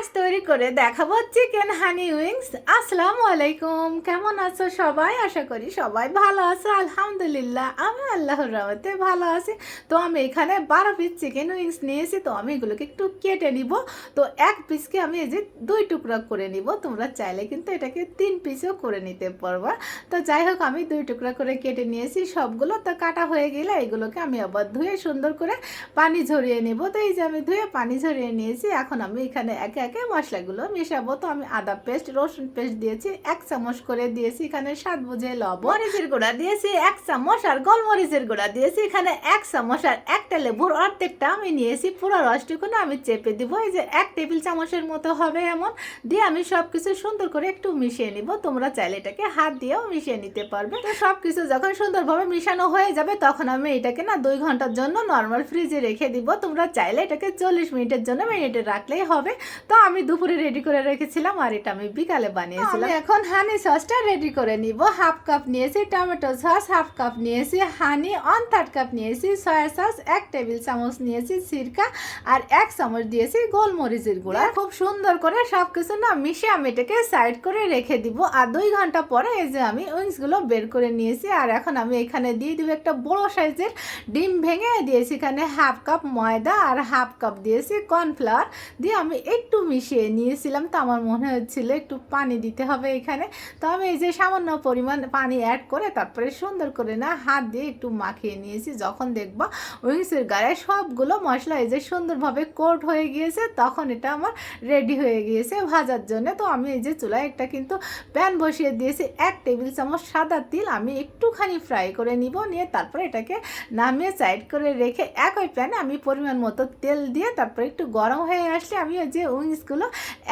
আজ তৈরি করে দেখাবো চিকেন হানি উইংস আসসালামু আলাইকুম, কেমন আছো সবাই? আশা করি সবাই ভালো আছো, আলহামদুলিল্লাহ, আমি আল্লাহর রহমতে ভালো আছি। তো আমি এখানে বারো পিস চিকেন উইংস নিয়েছি, তো আমি এগুলোকে একটু কেটে নিব। তো এক পিসকে আমি এই যে দুই টুকরা করে নিব, তোমরা চাইলে কিন্তু এটাকে তিন পিসও করে নিতে পারবা। তো যাই হোক, আমি দুই টুকরা করে কেটে নিয়েছি সবগুলো। তো কাটা হয়ে গেলে এগুলোকে আমি আবার ধুয়ে সুন্দর করে পানি ঝরিয়ে নেব। তো এই যে আমি ধুয়ে পানি ঝরিয়ে নিয়েছি, এখন আমি এখানে একে একে মশলাগুলো মেশাবো। তো আমি আদা পেস্ট, রসুন পেস্ট দিয়েছি, এক চামচ করে দিয়েছি এখানে স্বাদ বুঝে লবণ। মরিচের গুঁড়া দিয়েছি, এক চামচ আর গোলমরিচের গুঁড়া দিয়েছি, এখানে এক চামচ আর একটা লেবুর অর্ধেকটা আমি নিয়েছি। পুরো রসটুকু না আমি চেপে দিব, এই যে এক টেবিল চামচের মতো হবে এমন। দিয়ে আমি সব কিছু সুন্দর করে একটু মিশিয়ে নিব। তোমরা চাইলে এটাকে হাত দিয়েও মিশিয়ে নিতে পারবে। তো সব কিছু যখন সুন্দরভাবে মিশানো হয়ে যাবে, তখন আমি এটাকে না দুই ঘণ্টার জন্য নর্মাল ফ্রিজে রেখে দিব। তোমরা চাইলে এটাকে চল্লিশ মিনিটের জন্য মিনিটে রাখলেই হবে। তো আমি দুপুরে রেডি করে রেখেছিলাম আর এটা আমি বিকালে বানিয়েছিলাম। এখন হানি সসটা রেডি করে নিব। হাফ কাপ নিয়েছি টমেটো সস হাফ কাপ নিয়েছি হানি অন থার্ড কাপ নিয়েছি সয়া সস এক টেবিল চামচ নিয়েছি সিরকা আর এক চামচ দিয়েছি গোলমরিচের গুঁড়া। খুব সুন্দর করে সব কিছু না মিশিয়ে আমি এটাকে সাইড করে রেখে দিব। আর দুই ঘণ্টা পরে এই যে আমি উইংসগুলো বের করে নিয়েছি। আর এখন আমি এখানে দিয়ে দিব একটা বড় সাইজের ডিম ভেঙে দিয়েছি। এখানে হাফ কাপ ময়দা আর হাফ কাপ দিয়েছি কর্নফ্লাওয়ার দিয়ে আমি একটু মিশিয়ে নিয়েছিলাম তো আমার মনে হচ্ছিল একটু পানি দিতে হবে এখানে। তো আমি এই যে সামান্য পরিমাণ পানি অ্যাড করে তারপরে সুন্দর করে না হাত দিয়ে একটু মাখিয়ে নিয়েছি। যখন দেখব উইংসের গায়ে সবগুলো মশলা এই যে সুন্দরভাবে কোট হয়ে গিয়েছে, তখন এটা আমার রেডি হয়ে গিয়েছে ভাজার জন্য। তো আমি এই যে চুলায় একটা কিন্তু প্যান বসিয়ে দিয়েছি, এক টেবিল চামচ সাদা তিল আমি একটুখানি ফ্রাই করে নিব। নিয়ে তারপরে এটাকে নামিয়ে সাইড করে রেখে একই প্যানে আমি পরিমাণ মতো তেল দিয়ে তারপরে একটু গরম হয়ে আসলে আমি ওই যে উইংসগুলো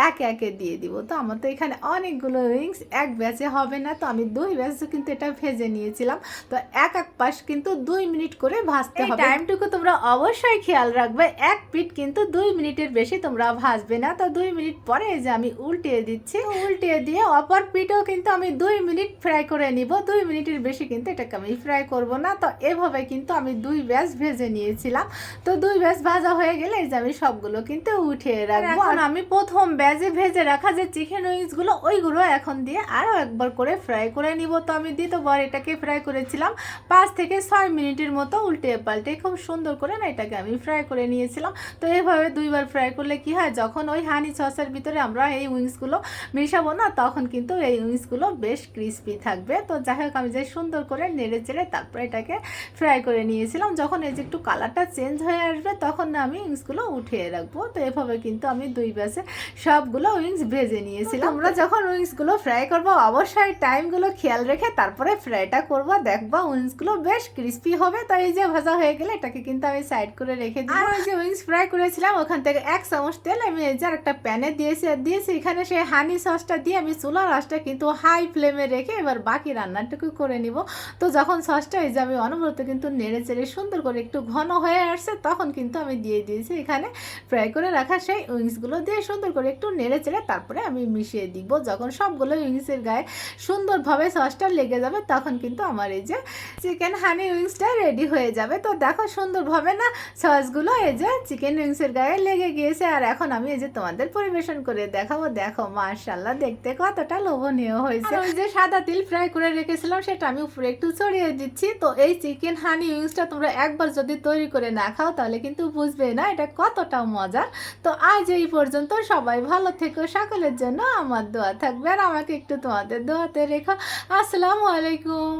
একে একে দিয়ে দিব। তো আমার তো এখানে অনেকগুলো উইংস এক ব্যাচে হবে না তো আমি দুই ব্যাচে কিন্তু এটা ভেজে নিয়েছিলাম। তো এক এক পাশ কিন্তু দুই মিনিট করে ভাজতে হবে। টাইমটুকু তোমরা অবশ্যই খেয়াল রাখবে এক পিঠ কিন্তু দুই মিনিটের বেশি তোমরা ভাজবে না। তো দুই মিনিট পরে এই যে আমি উল্টিয়ে দিচ্ছি উল্টিয়ে দিয়ে অপর পিঠও কিন্তু আমি দুই মিনিট ফ্রাই করে নিব। দুই মিনিটের বেশি কিন্তু এটাকে আমি ফ্রাই করব না। তো এভাবে কিন্তু আমি দুই ব্যাচ ভেজে নিয়েছিলাম। তো দুই ব্যাচ ভাজা হয়ে গেলে এই যে আমি সবগুলো কিন্তু উঠিয়ে রাখব। আমি প্রথম ব্যাজে ভেজে রাখা যে চিকেন উইংসগুলো ওইগুলো এখন দিয়ে আরও একবার করে ফ্রাই করে নিব। তো আমি দ্বিতীয়বার এটাকে ফ্রাই করেছিলাম পাঁচ থেকে ছয় মিনিটের মতো উল্টে পাল্টে। খুব সুন্দর করে না এটাকে আমি ফ্রাই করে নিয়েছিলাম। তো এভাবে দুইবার ফ্রাই করলে কি হয়, যখন ওই হানি সসের ভিতরে আমরা এই উইংসগুলো মিশাবো না, তখন কিন্তু এই উইংসগুলো বেশ ক্রিস্পি থাকবে। তো যাই হোক, আমি যে সুন্দর করে নেড়ে চেড়ে তারপরে এটাকে ফ্রাই করে নিয়েছিলাম। যখন এই যে একটু কালারটা চেঞ্জ হয়ে আসবে, তখন আমি উইংসগুলো উঠিয়ে রাখব। তো এভাবে কিন্তু আমি দুই ব্যাসে সবগুলো উইংস ভেজে নিয়েছিলাম। আমরা যখন উইংসগুলো ফ্রাই করব অবশ্যই টাইমগুলো খেয়াল রেখে তারপরে ফ্রাইটা করব। দেখবা উইংসগুলো বেশ ক্রিস্পি হবে তো এই যে ভাজা হয়ে গেলে এটাকে কিন্তু আমি সাইড করে রেখে দিই। আর ওই যে উইংস ফ্রাই করেছিলাম ওখান থেকে এক চামচ তেল আমি এই যে একটা প্যানে দিয়েছি আর দিয়েছি এখানে সেই হানি সসটা দিয়ে আমি চুলা আঁচটা কিন্তু হাই ফ্লেমে রেখে এবার বাকি রান্নাটুকু করে নিব। তো যখন সসটা এই যে আমি অনবরত কিন্তু নেড়ে চেড়ে সুন্দর করে একটু ঘন হয়ে আসছে তখন কিন্তু আমি দিয়ে দিয়েছি এখানে ফ্রাই করে রাখা সেই উইংসগুলো দিয়ে সুন্দর করে একটু নেড়ে চেড়ে তারপরে আমি মিশিয়ে দিব। যখন সবগুলো উইংসের গায়ে সুন্দরভাবে সসটা লেগে যাবে, তখন কিন্তু আমার এই যে চিকেন হানি উইংসটা রেডি হয়ে যাবে। তো দেখো সুন্দরভাবে না সসগুলো এই যে চিকেন উইংসের গায়ে লেগে গিয়েছে। আর এখন আমি এই যে তোমাদের পরিবেশন করে দেখাবো। দেখো মার্শাল্লাহ দেখতে কতটা লোভনীয় হয়েছে। ওই যে সাদা তিল ফ্রাই করে রেখেছিলাম, সেটা আমি উপরে একটু ছড়িয়ে দিচ্ছি। তো এই চিকেন হানি উইংসটা তোমরা একবার যদি তৈরি করে না খাও, তাহলে কিন্তু বুঝবে না এটা কতটা মজা তো আজ এই পর্যন্ত সবাই ভালো থেকো, সকলের জন্য আমার দোয়া থাকবে। আর আমাকে একটু তোমাদের দোয়াতে রেখো। আসসালামু আলাইকুম।